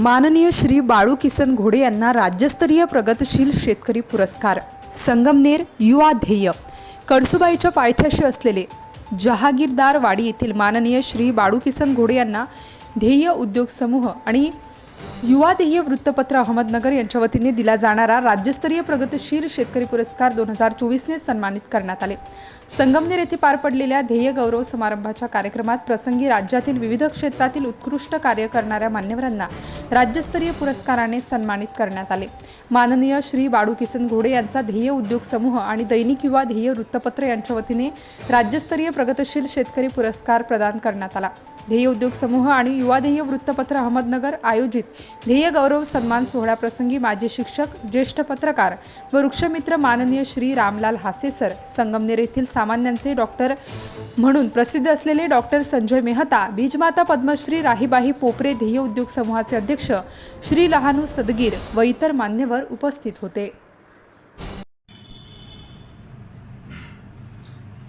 माननीय श्री बाळू किसन घोडे यांना राज्यस्तरीय प्रगतशील शेतकरी पुरस्कार. संगमनेर युवा ध्येय. कडसुबाईच्या पायथ्याशी असलेले जहागीरदार वाडी येथील माननीय श्री बाळू किसन घोडे यांना ध्येय उद्योग समूह आणि युवा ध्येय वृत्तपत्र अहमदनगर यांच्या वतीने दिला जाणारा राज्यस्तरीय प्रगतशील शेतकरी पुरस्कार दोन हजार चोवीसने सन्मानित करण्यात आले. संगमनेर येथे पार पडलेल्या ध्येय गौरव समारंभाच्या कार्यक्रमात प्रसंगी राज्यातील विविध क्षेत्रातील उत्कृष्ट कार्य करणाऱ्या मान्यवरांना राज्यस्तरीय पुरस्काराने सन्मानित करण्यात आले. माननीय श्री बाळू किसन घोडे यांचा ध्येय उद्योग समूह आणि दैनिक युवा ध्येय वृत्तपत्र यांच्या वतीने राज्यस्तरीय प्रगतशील शेतकरी पुरस्कार प्रदान करण्यात आला. ध्येय उद्योग समूह आणि युवा ध्येय वृत्तपत्र अहमदनगर आयोजित ध्येय गौरव सन्मान सोहळ्याप्रसंगी माजी शिक्षक ज्येष्ठ पत्रकार व वृक्षमित्र माननीय श्री रामलाल हासेसर संगमनेर येथील सामान्यांचे डॉक्टर म्हणून प्रसिद्ध असलेले डॉक्टर संजय मेहता बीजमाता पद्मश्री राहीबाई पोपरे ध्येय उद्योग समूहाचे अध्यक्ष श्री लहानू सदगीर व इतर मान्यवर उपस्थित होते.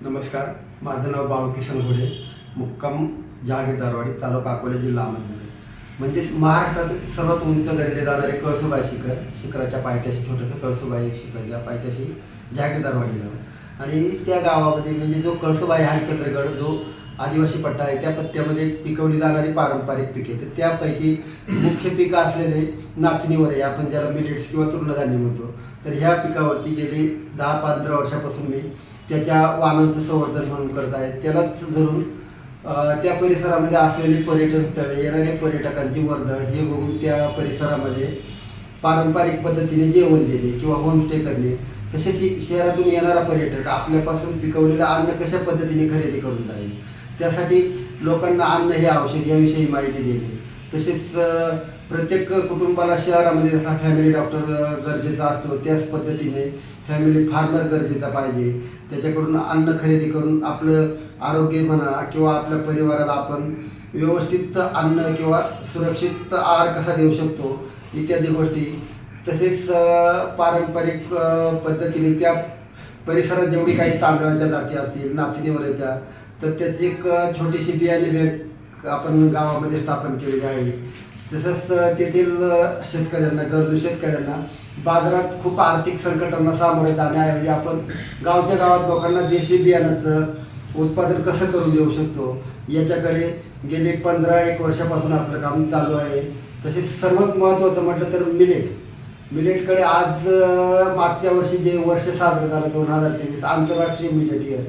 नमस्कार माझं नाव बाळू किसन घोडे मुक्काम जागीरदारवाडी तालुका अकोला जिल्हा अहमदनगर. म्हणजे महाराष्ट्रात सर्वात उंच गणले जाणारे कळसुबाई शिखर शिखराच्या पायथ्याशी छोटंसं कळसुबाई शिखराच्या पायथ्याशी जहागीरदारवाडी गाव. आणि त्या गावामध्ये म्हणजे जो कळसुबाई हरिश्चंद्रगड जो आदिवासी पट्टा आहे त्या पट्ट्यामध्ये पिकवली जाणारी पारंपरिक पिके. तर त्यापैकी मुख्य पिकं असलेले नाचणीवर आहे आपण ज्याला मिलेट्स किंवा तृणधान्य म्हणतो. तर ह्या पिकावरती गेले दहा पंधरा वर्षापासून मी त्याच्या वाहनांचं संवर्धन म्हणून करत आहे. त्यालाच धरून त्या परिसरामध्ये असलेली पर्यटन स्थळे येणाऱ्या पर्यटकांची वर्दळ हे बघून त्या परिसरामध्ये पारंपरिक पद्धतीने जेवण देणे किंवा होमस्टे करणे तसेच ही शहरातून येणारा पर्यटक आपल्यापासून पिकवलेलं अन्न कशा पद्धतीने खरेदी करून जाईल? त्यासाठी लोकांना अन्न हे औषध याविषयी माहिती देणे. तसेच प्रत्येक कुटुंबाला शहरामध्ये जसा फॅमिली डॉक्टर गरजेचा असतो त्याच पद्धतीने फॅमिली फार्मर गरजेचा पाहिजे. त्याच्याकडून अन्न खरेदी करून आपलं आरोग्य म्हणा किंवा आपल्या परिवाराला आपण व्यवस्थित अन्न किंवा सुरक्षित आहार कसा देऊ शकतो इत्यादी गोष्टी. तसेच पारंपरिक पद्धतीने त्या परिसरात जेवढी काही तांदळाच्या जाती असतील नाचणीवरच्या तर त्याची एक छोटीशी बियाणे बँक आपण गावामध्ये स्थापन केलेली आहे. तसंच तेथील शेतकऱ्यांना गरजू शेतकऱ्यांना बाजारात खूप आर्थिक संकटांना सामोरे जाण्याऐवजी आपण गावच्या गावात लोकांना देशी बियाण्याचं उत्पादन कसं करून देऊ शकतो याच्याकडे गेले पंधरा एक वर्षापासून आपलं काम चालू आहे. तसेच सर्वात महत्त्वाचं म्हटलं तर मिलेट मिलेटकडे आज मागच्या वर्षी जे वर्ष साजरं झालं दोन हजार तेवीस आंतरराष्ट्रीय मिलेट इयर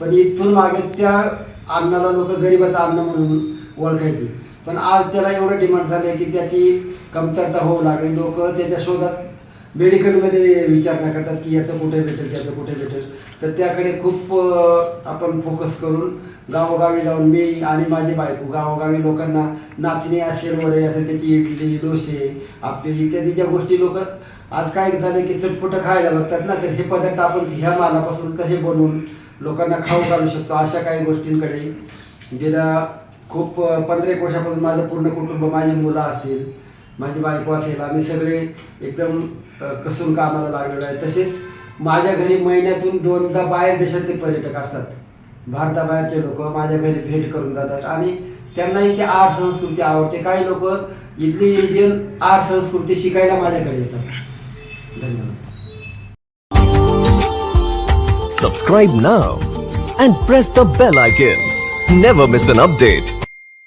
पण इथून मागे त्या अन्नाला लोक गरिबाचं अन्न म्हणून ओळखायचे. पण आज त्याला एवढं डिमांड झालं की त्याची कमतरता होऊ लागली. लोक त्याच्या शोधात मेडिकलमध्ये विचारणा करतात की याचं कुठे भेटेल त्याचं कुठे भेटेल. तर त्याकडे खूप आपण फोकस करून गावोगावी जाऊन मी आणि माझी बायको गावोगावी लोकांना नाचणी असेल वगैरे असं त्याची इडली डोसे आपले इत्यादी ज्या गोष्टी लोक आज काय झालं की चटपटं खायला बघतात ना तर हे पदार्थ आपण ह्या मालापासून कसे बनवून लोकांना खाऊ घालू शकतो अशा काही गोष्टींकडे. गेल्या खूप पंधरा एक वर्षापासून माझं पूर्ण कुटुंब माझी मुलं असतील माझी बायको असेल आम्ही सगळे एकदम कसून कामाला लागलेलो आहे. तसेच माझ्या घरी महिन्यातून दोनदा बाहेर देशातले पर्यटक असतात. भारताबाहेरचे लोक माझ्या घरी भेट करून जातात. आणि त्यांनाही ते आर्ट संस्कृती आवडते. काही लोक इथली इंडियन आर्ट संस्कृती शिकायला माझ्याकडे येतात. धन्यवाद. Subscribe now and press the bell icon. Never miss an update.